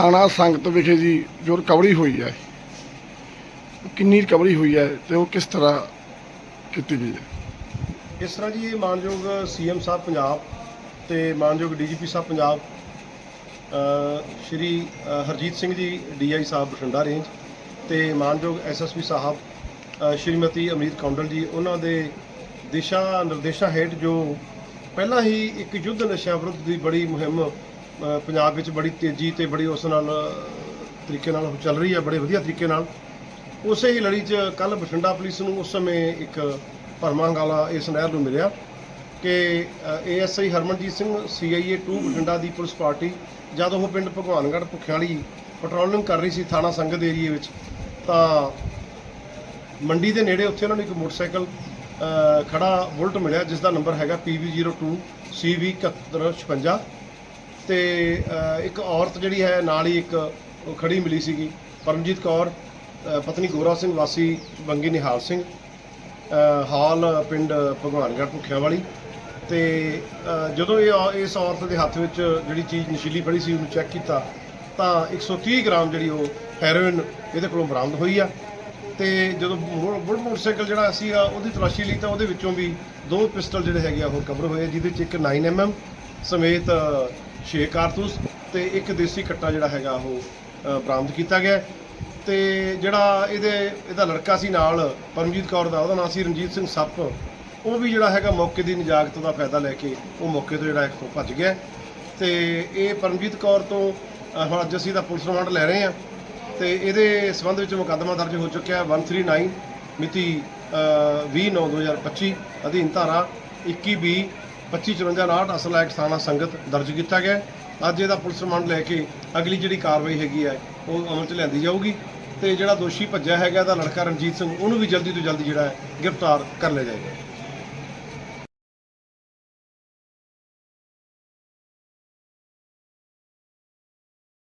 ਥਾਣਾ ਸੰਗਤ ਵਿਖੇ ਜੀ ਜੋ ਰਿਕਵਰੀ ਹੋਈ ਹੈ, ਕਿੰਨੀ ਰਿਕਵਰੀ ਹੋਈ ਹੈ ਤੇ ਉਹ ਕਿਸ ਤਰ੍ਹਾਂ ਕੀਤੀ ਗਈ ਹੈ? ਇਸ ਤਰ੍ਹਾਂ ਜੀ ਇਹ ਮਾਨਯੋਗ ਸੀਐਮ ਸਾਹਿਬ ਪੰਜਾਬ ਤੇ ਮਾਨਯੋਗ ਡੀਜੀਪੀ ਸਾਹਿਬ ਪੰਜਾਬ ਸ਼੍ਰੀ ਹਰਜੀਤ ਸਿੰਘ ਜੀ, ਡੀਆਈ ਸਾਹਿਬ ਬਠਿੰਡਾ ਰੇਂਜ ਤੇ ਮਾਨਯੋਗ ਐਸਐਸਪੀ ਸਾਹਿਬ ਸ਼੍ਰੀਮਤੀ ਅਮਰੀਤ ਕੌਂਡਲ ਜੀ, ਉਹਨਾਂ ਦੇ ਦਿਸ਼ਾ ਨਿਰਦੇਸ਼ਾਂ ਹੇਠ ਜੋ ਪਹਿਲਾਂ ਹੀ ਇੱਕ ਯੁੱਧ ਨਸ਼ਿਆਂ ਵਿਰੁੱਧ ਦੀ ਬੜੀ ਮੁਹਿੰਮ ਪੰਜਾਬ ਵਿੱਚ ਬੜੀ ਤੇਜ਼ੀ ਤੇ ਬੜੀ ਉਸ ਨਾਲ ਤਰੀਕੇ ਨਾਲ ਚੱਲ ਰਹੀ ਹੈ ਬੜੇ ਵਧੀਆ ਤਰੀਕੇ ਨਾਲ। ਉਸੇ ਹੀ ਲੜੀ 'ਚ ਕੱਲ ਬਠਿੰਡਾ ਪੁਲਿਸ ਨੂੰ ਉਸ ਸਮੇਂ ਇੱਕ ਭਰਮਾਂਗਾਲਾ ਇਸ ਨਹਿਰ ਨੂੰ ਮਿਲਿਆ ਕਿ ਏਐਸਆਈ ਹਰਮਨਜੀਤ ਸਿੰਘ ਸੀਆਈਏ 2 ਬਠਿੰਡਾ ਦੀ ਪੁਲਿਸ ਪਾਰਟੀ ਜਦ ਉਹ ਪਿੰਡ ਭਗਵਾਨਗੜ੍ਹ ਭੁੱਖਿਆਂ ਵਾਲੀ ਪੈਟਰੋਲਿੰਗ ਕਰ ਰਹੀ ਸੀ ਥਾਣਾ ਸੰਗਤ ਏਰੀਏ ਵਿੱਚ ਤਾਂ ਮੰਡੀ ਦੇ ਨੇੜੇ ਉੱਥੇ ਉਹਨਾਂ ਨੂੰ ਇੱਕ ਮੋਟਰਸਾਈਕਲ ਅ, ਖੜਾ ਬੁਲਟ ਮਿਲਿਆ ਜਿਸ ਦਾ ਨੰਬਰ ਹੈਗਾ PV02 CV7156 ਤੇ ਇੱਕ ਔਰਤ ਜਿਹੜੀ ਹੈ ਨਾਲ ਹੀ ਇੱਕ ਉਹ ਖੜੀ ਮਿਲੀ ਸੀਗੀ ਪਰਮਜੀਤ ਕੌਰ ਅ, ਪਤਨੀ ਗੋਰਾ ਸਿੰਘ ਵਾਸੀ ਬੰਗੀ ਨਿਹਾਲ ਸਿੰਘ ਅ, ਹਾਲ ਪਿੰਡ ਭਗਵਾਨਗੜ੍ਹ ਭੁੱਖਿਆਂ ਵਾਲੀ ਤੇ ਅ, ਜਦੋਂ ਇਹ ਔ- ਇਸ ਔਰਤ ਦੇ ਹੱਥ ਵਿੱਚ ਜਿਹੜੀ ਚੀਜ਼ ਨਸ਼ੀਲੀ ਫੜੀ ਸੀ ਉਹਨੂੰ ਚੈੱਕ ਕੀਤਾ ਤਾਂ 130 ਗ੍ਰਾਮ ਜਿਹੜੀ ਉਹ ਹੈਰੋਇਨ ਇਹਦੇ ਕੋਲੋਂ ਬਰਾਮਦ ਹੋਈ ਆ ਤੇ ਜਦੋਂ ਮੋ- ਬੁਲਟ ਮੋਟਰਸਾਈਕਲ ਜਿਹੜਾ ਸੀਗਾ ਉਹਦੀ ਤਲਾਸ਼ੀ ਲਈ ਤਾਂ ਉਹਦੇ ਵਿੱਚੋਂ ਵੀ ਦੋ ਪਿਸਟਲ ਜਿਹੜੇ ਹੈਗੇ ਆ ਉਹ ਕਵਰ ਹੋਏ ਆ ਜਿਹਦੇ ਚ ਇੱਕ 9mm ਸਮੇਤ 6 ਕਾਰਤੂਸ ਤੇ ਇੱਕ ਦੇਸੀ ਕੱਟਾ ਜਿਹੜਾ ਹੈਗਾ ਉਹ ਬਰਾਮਦ ਕੀਤਾ ਗਿਆ ਹੈ। ਤੇ ਜਿਹੜਾ ਇਹਦੇ, ਇਹਦਾ ਲੜਕਾ ਸੀ ਨਾਲ, ਪਰਮਜੀਤ ਕੌਰ ਦਾ, ਉਹਦਾ ਨਾਮ ਸੀ ਰਣਜੀਤ ਸਿੰਘ ਸੱਪ। ਉਹ ਵੀ ਜਿਹੜਾ ਹੈਗਾ ਮੌਕੇ ਦੀ ਨਜਾਕਤ ਦਾ ਫਾਇਦਾ ਲੈ ਕੇ ਉਹ ਮੌਕੇ ਤੋਂ ਜਿਹੜਾ ਇੱਥੋਂ ਭੱਜ ਗਿਆ ਤੇ ਇਹ ਪਰਮਜੀਤ ਕੌਰ ਤੋਂ ਹੁਣ ਅੱਜ ਅਸੀਂ ਦਾ ਪੁਲਿਸ ਰਿਮਾਂਡ ਲੈ ਰਹੇ ਹਾਂ। ਤੇ ਇਹਦੇ ਸਬੰਧ ਵਿੱਚ ਮੁਕੱਦਮਾ ਦਰਜ ਹੋ ਚੁੱਕਿਆ ਹੈ 139 ਮਿਤੀ 20/9/2025 ਅਧੀਨ ਧਾਰਾ 21 2554 ਅਸਲ ਐਕਟ ਥਾਣਾ ਸੰਗਤ ਦਰਜ ਕੀਤਾ ਗਿਆ ਅੱਜ ਇਹਦਾ ਪੁਲਿਸ ਰਿਮਾਂਡ ਲੈ ਕੇ ਅਗਲੀ ਜਿਹੜੀ ਕਾਰਵਾਈ ਹੈਗੀ ਹੈ, ਉਹ ਅਮਲ 'ਚ ਲਿਆਂਦੀ ਜਾਊਗੀ ਤੇ ਜਿਹੜਾ ਦੋਸ਼ੀ ਭੱਜਿਆ ਹੈਗਾ, ਇਹਦਾ ਲੜਕਾ ਰਣਜੀਤ ਸਿੰਘ, ਉਹਨੂੰ ਵੀ ਜਲਦੀ ਤੋਂ ਜਲਦੀ ਜਿਹੜਾ ਹੈ ਗ੍ਰਿਫਤਾਰ ਕਰ ਲਿਆ ਜਾਏਗਾ।